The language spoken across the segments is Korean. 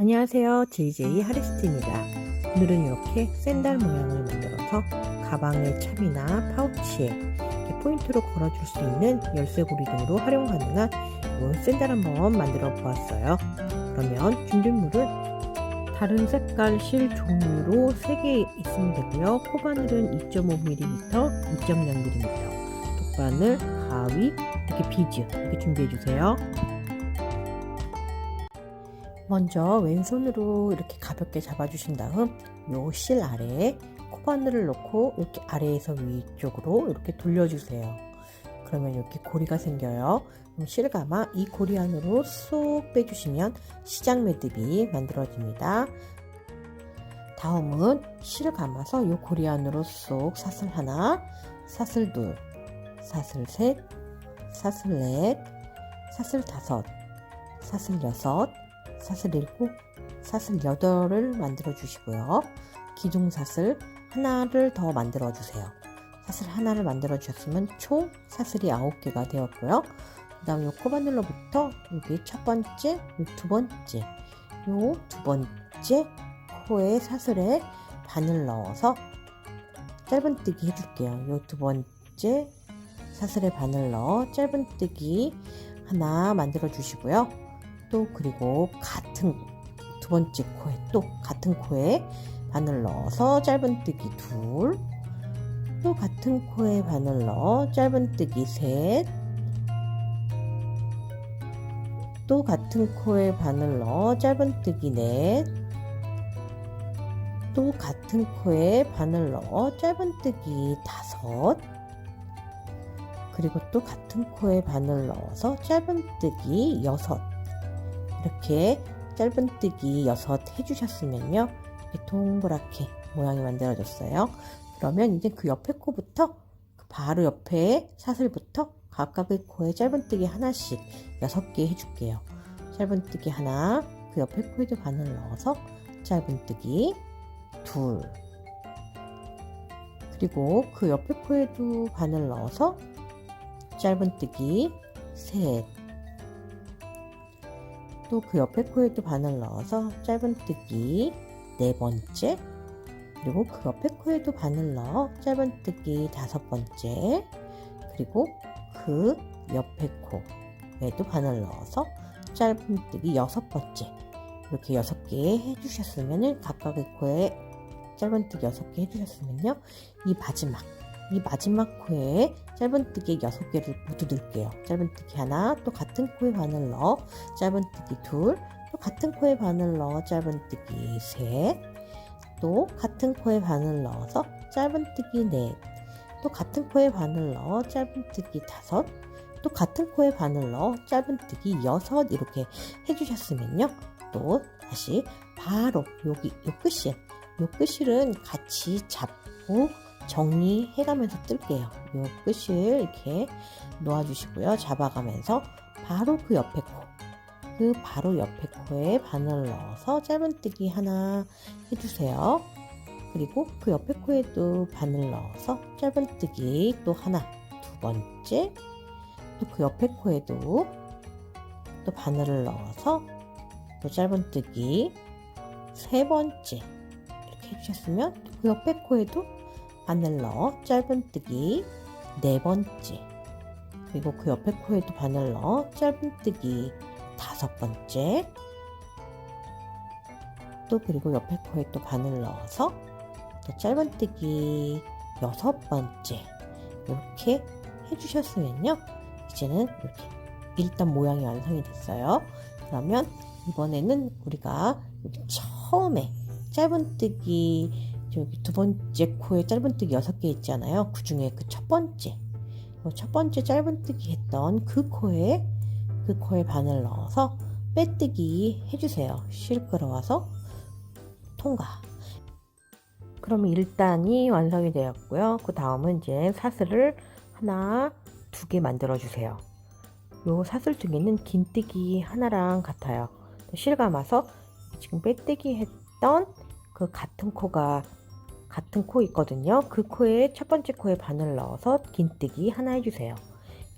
안녕하세요. JJ 하리스트입니다. 오늘은 이렇게 샌달 모양을 만들어서 가방의 찹이나 파우치에 포인트로 걸어줄 수 있는 열쇠고리 등으로 활용 가능한 이 샌달 한번 만들어 보았어요. 그러면 준비물은 다른 색깔 실 종류로 3개 있으면 되고요. 코바늘은 2.5mm, 2.0mm, 돗바늘, 가위, 이렇게 비즈 이렇게 준비해 주세요. 먼저 왼손으로 이렇게 가볍게 잡아주신 다음 요 실 아래에 코바늘을 놓고 이렇게 아래에서 위쪽으로 이렇게 돌려주세요. 그러면 이렇게 고리가 생겨요. 그럼 실을 감아 이 고리 안으로 쏙 빼주시면 시작 매듭이 만들어집니다. 다음은 실을 감아서 이 고리 안으로 쏙 사슬 하나, 사슬 둘, 사슬 셋, 사슬 넷, 사슬 다섯, 사슬 여섯, 사슬 일곱, 사슬 여덟을 만들어 주시고요. 기둥 사슬 하나를 더 만들어 주세요. 사슬 하나를 만들어 주셨으면 총 사슬이 아홉 개가 되었고요. 그 다음 요 코바늘로부터 여기 첫 번째, 요 두 번째, 요 두 번째 코에 사슬에 바늘 넣어서 짧은뜨기 해줄게요. 요 두 번째 사슬에 바늘 넣어 짧은뜨기 하나 만들어 주시고요. 또 그리고 같은 두 번째 코에 또 같은 코에 바늘 넣어서 짧은뜨기 둘, 또 같은 코에 바늘 넣어 짧은뜨기 셋, 또 같은 코에 바늘 넣어 짧은뜨기 넷, 또 같은 코에 바늘 넣어 짧은뜨기 다섯, 그리고 또 같은 코에 바늘 넣어서 짧은뜨기 여섯. 이렇게 짧은뜨기 여섯 해주셨으면요. 이렇게 동그랗게 모양이 만들어졌어요. 그러면 이제 그 옆에 코부터 그 바로 옆에 사슬부터 각각의 코에 짧은뜨기 하나씩 여섯 개 해줄게요. 짧은뜨기 하나, 그 옆에 코에도 바늘 넣어서 짧은뜨기 둘, 그리고 그 옆에 코에도 바늘 넣어서 짧은뜨기 셋, 또 그 옆에 코에도 바늘 넣어서 짧은뜨기. 네 번째. 그리고 그 옆에 코에도 바늘 넣어 짧은뜨기 다섯 번째. 그리고 그 옆에 코에도 바늘 넣어서 짧은뜨기 여섯 번째. 이렇게 여섯 개 해주셨으면 각각의 코에 짧은뜨기 여섯 개 해주셨으면요. 이 마지막 이 마지막 코에 짧은뜨기 여섯 개를 모두 넣을게요. 짧은뜨기 하나, 또 같은 코에 바늘 넣어 짧은뜨기 둘, 또 같은 코에 바늘 넣어 짧은뜨기 셋, 또 같은 코에 바늘 넣어서 짧은뜨기 넷, 또 같은 코에 바늘 넣어 짧은뜨기 다섯, 또 같은 코에 바늘 넣어 짧은뜨기 여섯 이렇게 해주셨으면요. 또 다시 바로 여기 요 끝실, 요 끝실은 같이 잡고 정리해가면서 뜰게요. 요 끝을 이렇게 놓아주시고요. 잡아가면서 바로 그 옆에 코, 그 바로 옆에 코에 바늘 넣어서 짧은뜨기 하나 해주세요. 그리고 그 옆에 코에도 바늘 넣어서 짧은뜨기 또 하나, 두 번째, 또 그 옆에 코에도 또 바늘을 넣어서 또 짧은뜨기 세 번째 이렇게 해주셨으면 그 옆에 코에도 바늘 넣어 짧은뜨기 네 번째. 그리고 그 옆에 코에도 바늘 넣어 짧은뜨기 다섯 번째. 또 그리고 옆에 코에 또 바늘 넣어서 또 짧은뜨기 여섯 번째. 이렇게 해주셨으면요. 이제는 이렇게 일단 모양이 완성이 됐어요. 그러면 이번에는 우리가 처음에 짧은뜨기 여기 두 번째 코에 짧은뜨기 여섯 개 있잖아요. 그 중에 그 첫 번째, 첫 번째 짧은뜨기 했던 그 코에 그 코에 바늘 넣어서 빼뜨기 해주세요. 실 끌어와서 통과. 그러면 1단이 완성이 되었고요. 그 다음은 이제 사슬을 하나, 두 개 만들어 주세요. 요 사슬 중에는 긴뜨기 하나랑 같아요. 실 감아서 지금 빼뜨기 했던 그 같은 코가 같은 코 있거든요. 그 코에 첫 번째 코에 바늘 넣어서 긴뜨기 하나 해주세요.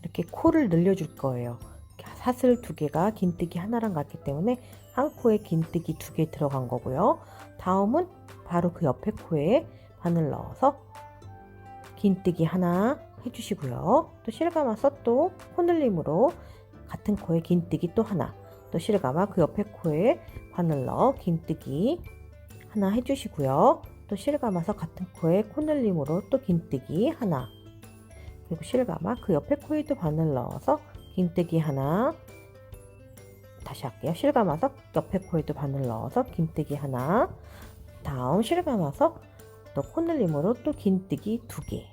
이렇게 코를 늘려줄 거예요. 사슬 두 개가 긴뜨기 하나랑 같기 때문에 한 코에 긴뜨기 두 개 들어간 거고요. 다음은 바로 그 옆에 코에 바늘 넣어서 긴뜨기 하나 해주시고요. 또 실감아서 또 코늘림으로 같은 코에 긴뜨기 또 하나 또 실감아 그 옆에 코에 바늘 넣어 긴뜨기 하나 해주시고요. 또 실감아서 같은 코에 코늘림으로 또 긴뜨기 하나 그리고 실감아 그 옆에 코에도 바늘 넣어서 긴뜨기 하나 다시 할게요. 실감아서 옆에 코에도 바늘 넣어서 긴뜨기 하나 다음 실감아서 또 코늘림으로 또 긴뜨기 두 개.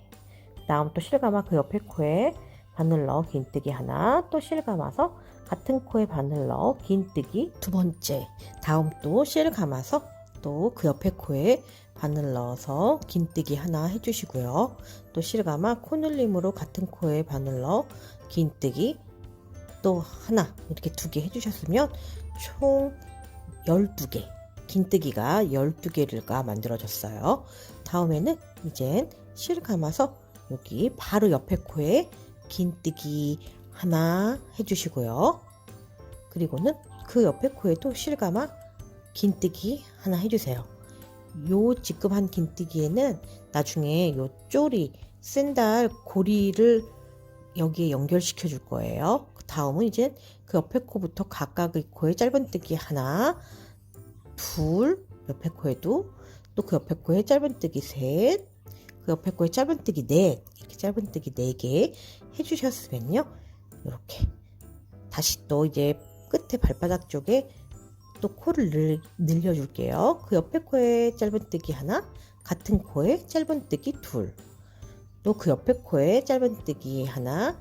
다음 또 실감아 그 옆에 코에 바늘 넣어 긴뜨기 하나 또 실감아서 같은 코에 바늘 넣어 긴뜨기 두 번째. 다음 또 실감아서 또 그 옆에 코에 바늘 넣어서 긴뜨기 하나 해주시고요. 또 실감아 코늘림으로 같은 코에 바늘 넣어 긴뜨기 또 하나 이렇게 두 개 해주셨으면 총 12개 긴뜨기가 12개가 만들어졌어요. 다음에는 이젠 실 감아서 여기 바로 옆에 코에 긴뜨기 하나 해주시고요. 그리고는 그 옆에 코에도 실 감아 긴뜨기 하나 해주세요. 요 지금 한 긴뜨기에는 나중에 요 쪼리 샌달 고리를 여기에 연결시켜 줄 거예요. 그 다음은 이제 그 옆에 코부터 각각의 코에 짧은뜨기 하나, 둘, 옆에 코에도 또 그 옆에 코에 짧은뜨기 셋, 그 옆에 코에 짧은뜨기 넷, 이렇게 짧은뜨기 네 개 해주셨으면요. 이렇게 다시 또 이제 끝에 발바닥 쪽에 또 코를 늘, 늘려줄게요. 그 옆에 코에 짧은뜨기 하나, 같은 코에 짧은뜨기 둘, 또 그 옆에 코에 짧은뜨기 하나,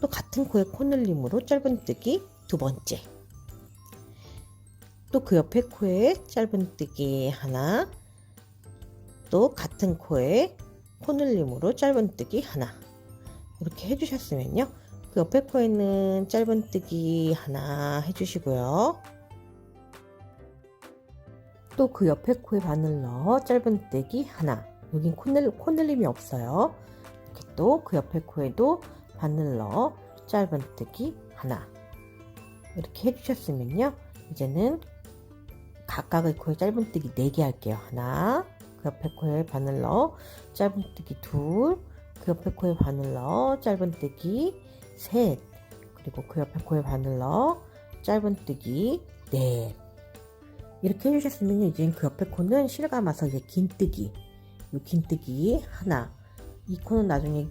또 같은 코에 코늘림으로 짧은뜨기 두 번째. 또 그 옆에 코에 짧은뜨기 하나, 또 같은 코에 코늘림으로 짧은뜨기 하나. 이렇게 해주셨으면요. 그 옆에 코에는 짧은뜨기 하나 해주시고요. 또 그 옆에 코에 바늘 넣어 짧은뜨기 하나. 여긴 코늘, 코늘림이 없어요. 이렇게 또 그 옆에 코에도 바늘 넣어 짧은뜨기 하나. 이렇게 해주셨으면요. 이제는 각각의 코에 짧은뜨기 4개 할게요. 하나, 그 옆에 코에 바늘 넣어 짧은뜨기 둘, 그 옆에 코에 바늘 넣어 짧은뜨기 셋, 그리고 그 옆에 코에 바늘 넣어 짧은뜨기 넷. 이렇게 해주셨으면 이제 그 옆에 코는 실 감아서 이제 긴뜨기, 이 긴뜨기 하나. 이 코는 나중에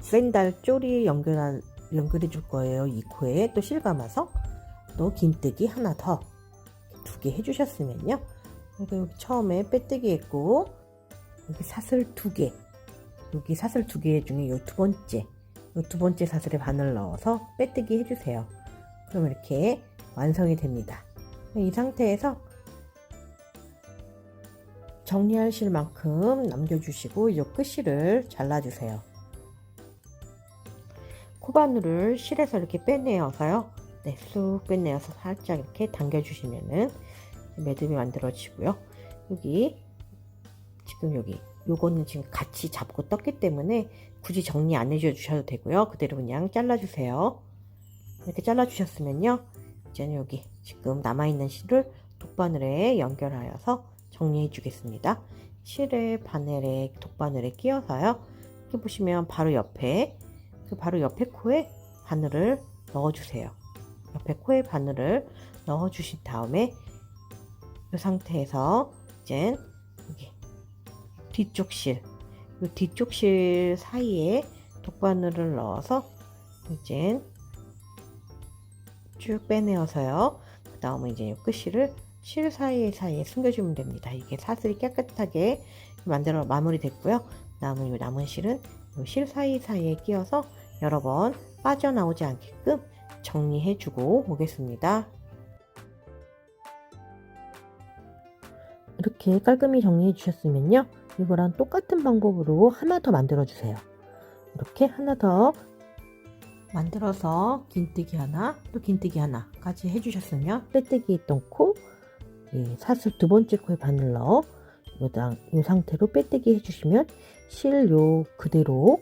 샌달 쪼리 연결한 연결해 줄 거예요. 이 코에 또 실 감아서 또 긴뜨기 하나 더 두 개 해주셨으면요. 그리고 여기 처음에 빼뜨기 했고 여기 사슬 두 개, 여기 사슬 두 개 중에 이두 번째, 이두 번째 사슬에 바늘 넣어서 빼뜨기 해주세요. 그럼 이렇게 완성이 됩니다. 이 상태에서 정리하실 만큼 남겨주시고 이 끝실을 잘라주세요. 코바늘을 실에서 이렇게 빼내어서요. 네, 쑥 빼내어서 살짝 이렇게 당겨주시면은 매듭이 만들어지고요. 여기 지금 여기 요거는 지금 같이 잡고 떴기 때문에 굳이 정리 안 해줘 주셔도 되고요. 그대로 그냥 잘라주세요. 이렇게 잘라주셨으면요. 이제는 여기 지금 남아있는 실을 독바늘에 연결하여서 정리해 주겠습니다. 실을 바늘에 독바늘에 끼워서요. 이렇게 보시면 바로 옆에 그 바로 옆에 코에 바늘을 넣어주세요. 옆에 코에 바늘을 넣어주신 다음에 이 상태에서 이제 여기 뒤쪽 실, 이 뒤쪽 실 사이에 독바늘을 넣어서 이제 쭉 빼내어서요. 그 다음에 이제 이 끝실을 실 사이에 사이에 숨겨주면 됩니다. 이게 사슬이 깨끗하게 만들어 마무리 됐고요. 남은 이 남은 실은 이 실 사이 사이에 끼워서 여러 번 빠져나오지 않게끔 정리해주고 오겠습니다. 이렇게 깔끔히 정리해 주셨으면요. 이거랑 똑같은 방법으로 하나 더 만들어 주세요. 이렇게 하나 더 만들어서 긴뜨기 하나, 또 긴뜨기 하나까지 해주셨으면 빼뜨기 있던 코, 예, 사슬 두 번째 코에 바늘 넣어 이 상태로 빼뜨기 해주시면 실 요 그대로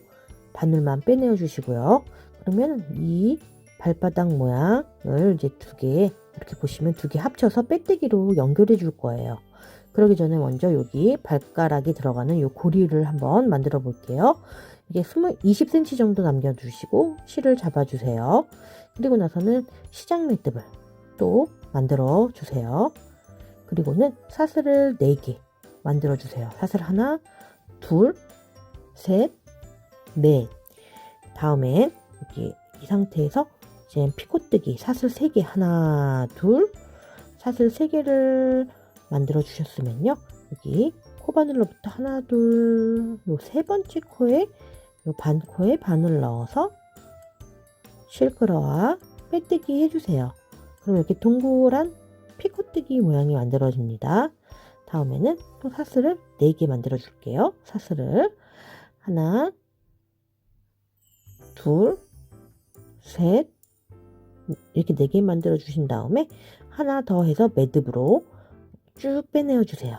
바늘만 빼내어 주시고요. 그러면 이 발바닥 모양을 이제 두 개, 이렇게 보시면 두 개 합쳐서 빼뜨기로 연결해 줄 거예요. 그러기 전에 먼저 여기 발가락이 들어가는 이 고리를 한번 만들어 볼게요. 20, 20cm 정도 남겨주시고 실을 잡아주세요. 그리고 나서는 시작 매듭을 또 만들어 주세요. 그리고는 사슬을 4개 만들어 주세요. 사슬 하나, 둘, 셋, 넷. 다음엔 여기 이 상태에서 이제 피코뜨기 사슬 3개 하나, 둘, 사슬 3개를 만들어 주셨으면요. 여기 코바늘로부터 하나, 둘, 요 세 번째 코에 요 반코에 바늘 넣어서 실끌어와 빼뜨기 해주세요. 그럼 이렇게 동그란 피코뜨기 모양이 만들어집니다. 다음에는 또 사슬을 4개 만들어 줄게요. 사슬을 하나, 둘, 셋, 이렇게 4개 만들어 주신 다음에 하나 더 해서 매듭으로 쭉 빼내어 주세요.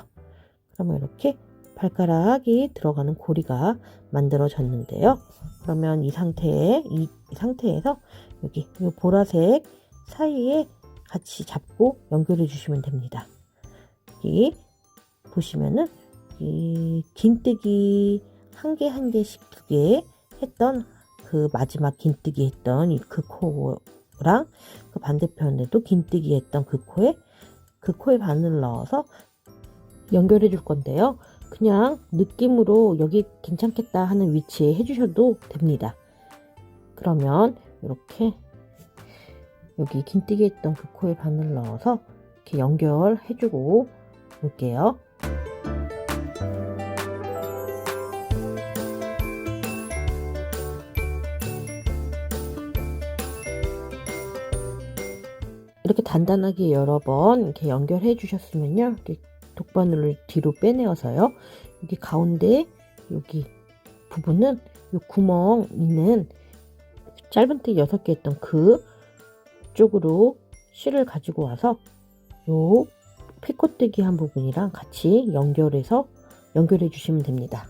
그러면 이렇게 발가락이 들어가는 고리가 만들어졌는데요. 그러면 이 상태에 이, 이 상태에서 여기 이 보라색 사이에 같이 잡고 연결해 주시면 됩니다. 여기 보시면은 이 긴뜨기 한 개 한 개씩 두 개 했던 그 마지막 긴뜨기 했던 이그 코랑 그 반대편에도 긴뜨기 했던 그 코에 그 코에 바늘 넣어서 연결해 줄 건데요. 그냥 느낌으로 여기 괜찮겠다 하는 위치에 해주셔도 됩니다. 그러면 이렇게 여기 긴뜨기 했던 그 코에 바늘 넣어서 이렇게 연결해주고 올게요. 이렇게 단단하게 여러 번 이렇게 연결해 주셨으면요. 이렇게 독바늘을 뒤로 빼내어서요. 여기 가운데 여기 부분은 이 구멍 있는 짧은뜨기 6개 했던 그 쪽으로 실을 가지고 와서 요 피코뜨기 한 부분이랑 같이 연결해서 연결해 주시면 됩니다.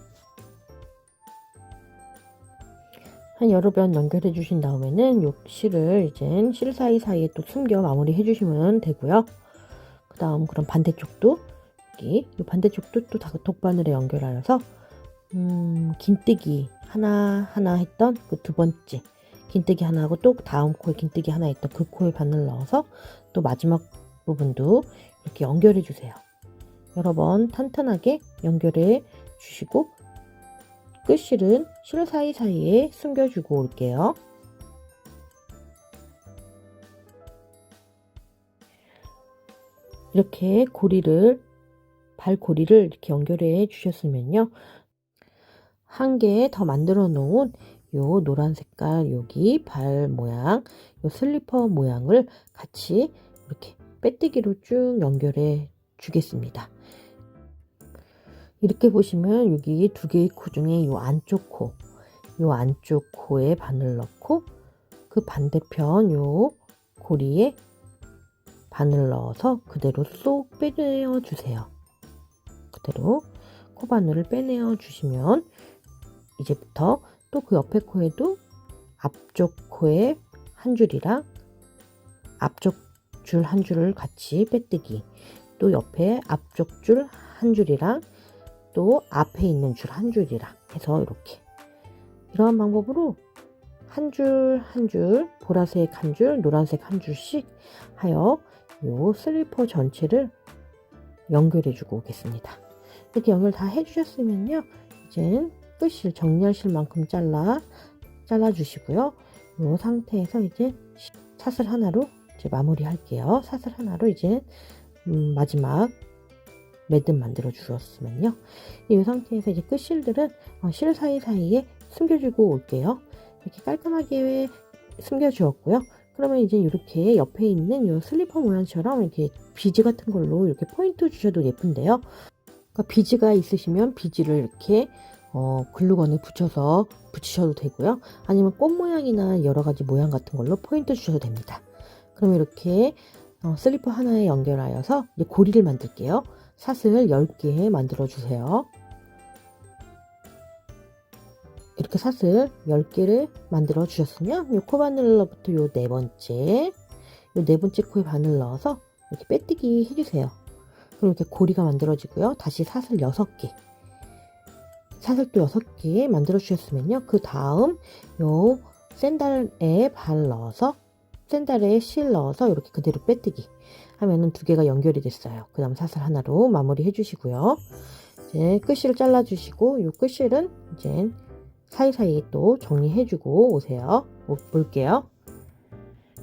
한 여러 번 연결해 주신 다음에는 요 실을 이제 실 사이사이에 또 숨겨 마무리 해 주시면 되고요. 그 다음 그럼 반대쪽도 여기 이 반대쪽도 또 독바늘에 연결하여서 음, 긴뜨기 하나 하나 했던 그 두 번째 긴뜨기 하나 하고 또 다음 코에 긴뜨기 하나 했던 그 코에 바늘 넣어서 또 마지막 부분도 이렇게 연결해 주세요. 여러 번 탄탄하게 연결해 주시고 끝실은 실 사이사이에 숨겨주고 올게요. 이렇게 고리를 발고리를 이렇게 연결해 주셨으면요. 한 개 더 만들어 놓은 요 노란 색깔 여기 발 모양, 요 슬리퍼 모양을 같이 이렇게 빼뜨기로 쭉 연결해 주겠습니다. 이렇게 보시면 여기 두 개의 코 중에 요 안쪽 코, 요 안쪽 코에 바늘 넣고 그 반대편 요 고리에 바늘 넣어서 그대로 쏙 빼내어 주세요. 그대로 코바늘을 빼내어 주시면 이제부터 또 그 옆에 코에도 앞쪽 코에 한 줄이랑 앞쪽 줄 한 줄을 같이 빼뜨기 또 옆에 앞쪽 줄 한 줄이랑 또 앞에 있는 줄 한 줄이랑 해서 이렇게 이러한 방법으로 한 줄 한 줄 보라색 한 줄 노란색 한 줄씩 하여 요 슬리퍼 전체를 연결해 주고 오겠습니다. 이렇게 연결 다 해주셨으면요. 이제 끝실 정리하실 만큼 잘라 잘라 주시고요. 이 상태에서 이제 사슬 하나로 이제 마무리 할게요. 사슬 하나로 이제 음, 마지막 매듭 만들어 주었으면요. 이 상태에서 이제 끝실들은 어, 실 사이사이에 숨겨주고 올게요. 이렇게 깔끔하게 숨겨주었고요. 그러면 이제 이렇게 옆에 있는 이 슬리퍼 모양처럼 이렇게 비즈 같은 걸로 이렇게 포인트 주셔도 예쁜데요. 그러니까 비즈가 있으시면 비즈를 이렇게 어, 글루건에 붙여서 붙이셔도 되고요. 아니면 꽃 모양이나 여러 가지 모양 같은 걸로 포인트 주셔도 됩니다. 그럼 이렇게 어, 슬리퍼 하나에 연결하여서 이제 고리를 만들게요. 사슬 10개 만들어 주세요. 이렇게 사슬 10개를 만들어 주셨으면 요 코 바늘러부터 요 네 번째 요 네 번째 코에 바늘 넣어서 이렇게 빼뜨기 해주세요. 그럼 이렇게 고리가 만들어지고요. 다시 사슬 6개 사슬 또 6개 만들어 주셨으면요. 그 다음 요 샌달에 발 넣어서 샌달에 실 넣어서 이렇게 그대로 빼뜨기 하면은 두 개가 연결이 됐어요. 그 다음 사슬 하나로 마무리 해주시고요. 이제 끝실을 잘라주시고 요 끝실은 이제 사이사이에 또 정리해주고 오세요. 오- 볼게요.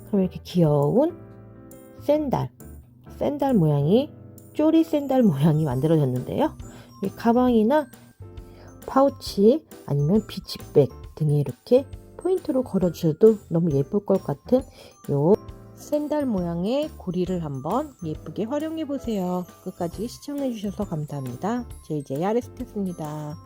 그럼 이렇게 귀여운 샌달, 샌달 모양이 쪼리 샌달 모양이 만들어졌는데요. 이 가방이나 파우치 아니면 비치백 등에 이렇게 포인트로 걸어주셔도 너무 예쁠 것 같은 요 샌달 모양의 고리를 한번 예쁘게 활용해 보세요. 끝까지 시청해 주셔서 감사합니다. JJ 아레스테스입니다.